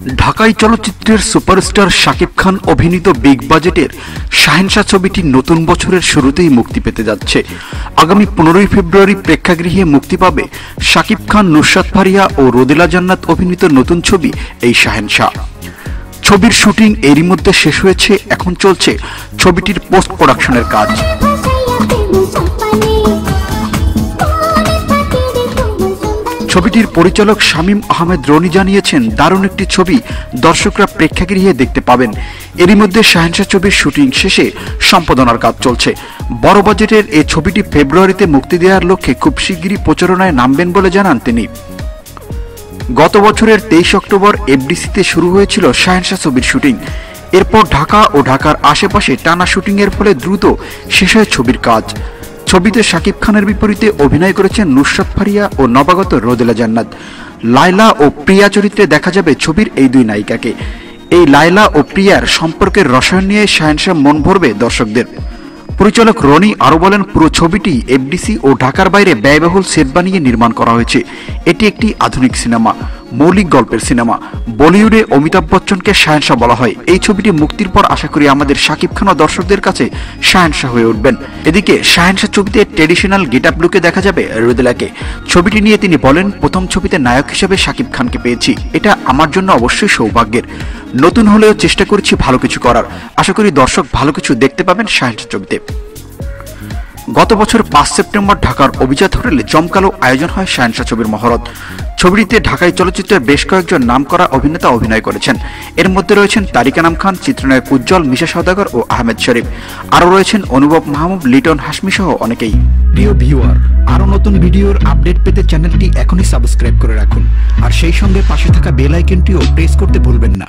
ঢাকাই চলচ্চিত্রের সুপারস্টার শাকিব খান অভিনীত বিগ বাজেটের শাহেনশাহ ছবিটি নতুন বছরের শুরুতেই মুক্তি পেতে যাচ্ছে। আগামী পনেরোই ফেব্রুয়ারি প্রেক্ষাগৃহে মুক্তি পাবে শাকিব খান, নুসরাত ফারিয়া ও রোদেলা জান্নাত অভিনীত নতুন ছবি এই শাহেনশাহ। ছবির শুটিং এরই মধ্যে শেষ হয়েছে, এখন চলছে ছবিটির পোস্ট প্রোডাকশনের কাজ ছবিটির পরিচালক শামীম আহমেদ রনি জানিয়েছেন, দারুণ একটি ছবি, দর্শকরা প্রেক্ষাগৃহে দেখতে পাবেন। এরই মধ্যে শাহেনশাহ ছবির শুটিং শেষে সম্পাদনার কাজ চলছে। বড় বাজেটের এই ছবিটি ফেব্রুয়ারিতে মুক্তি দেওয়ার লক্ষ্যে খুব শিগগিরই প্রচারণায় নামবেন বলে জানান তিনি। গত বছরের তেইশ অক্টোবর এফডিসিতে শুরু হয়েছিল শাহেনশাহ ছবির শুটিং। এরপর ঢাকা ও ঢাকার আশেপাশে টানা শুটিংয়ের ফলে দ্রুত শেষ হয় ছবির কাজ। ছবিতে শাকিব খানের বিপরীতে অভিনয় করেছেন নুসরাত ফারিয়া ও নবাগত রোদেলা জান্নাত। লায়লা ও প্রিয়া চরিত্রে দেখা যাবে ছবির এই দুই নায়িকাকে। এই লায়লা ও প্রিয়ার সম্পর্কের রসায়ন নিয়ে শাহেনশাহ মন ভরবে দর্শকদের। পরিচালক রনি আরও বলেন, পুরো ছবিটি এফডিসি ও ঢাকার বাইরে ব্যয়বহুল সেট বানিয়ে নির্মাণ করা হয়েছে। এটি একটি আধুনিক সিনেমা, মৌলিক গল্পের সিনেমা। বলিউডে অমিতাভ বচ্চনকে শাহেনশাহ বলা হয়। এই ছবিটি মুক্তির পর আশা করি আমাদের শাকিব খান দর্শকদের কাছে শাহেনশাহ হয়ে উঠবেন। এদিকে শাহেনশাহ ছবিতে ট্রেডিশনাল গেট আপ লুকে দেখা যাবে রুদেলাকে। ছবিটি নিয়ে তিনি বলেন, প্রথম ছবিতে নায়ক হিসেবে শাকিব খানকে পেয়েছি। এটা আমার জন্য অবশ্যই সৌভাগ্যের। নতুন হলেও চেষ্টা করছি ভালো কিছু করার। আশা করি দর্শক ভালো কিছু দেখতে পাবেন শাহেনশাহ ছবিতে গত বছর পাঁচ সেপ্টেম্বর ঢাকার অভিজাত হোটেলে জমকালো আয়োজন হয় শাহেনশাহ ছবির মহরত। ছবিটিতে ঢাকায় চলচ্চিত্রের বেশ কয়েকজন নামকরা অভিনেতা অভিনয় করেছেন। এর মধ্যে রয়েছেন তারিকা নাম খান চিত্রনায়ক উজ্জ্বল, মিশা সওদাগর ও আহমেদ শরীফ। আরও রয়েছেন অনুভব মাহমুদ, লিটন হাসমি সহ অনেকেই। প্রিয় ভিউয়ার, আরও নতুন ভিডিওর আপডেট পেতে চ্যানেলটি এখনই সাবস্ক্রাইব করে রাখুন। আর সেই সঙ্গে পাশে থাকা বেল আইকনটিও প্রেস করতে ভুলবেন না।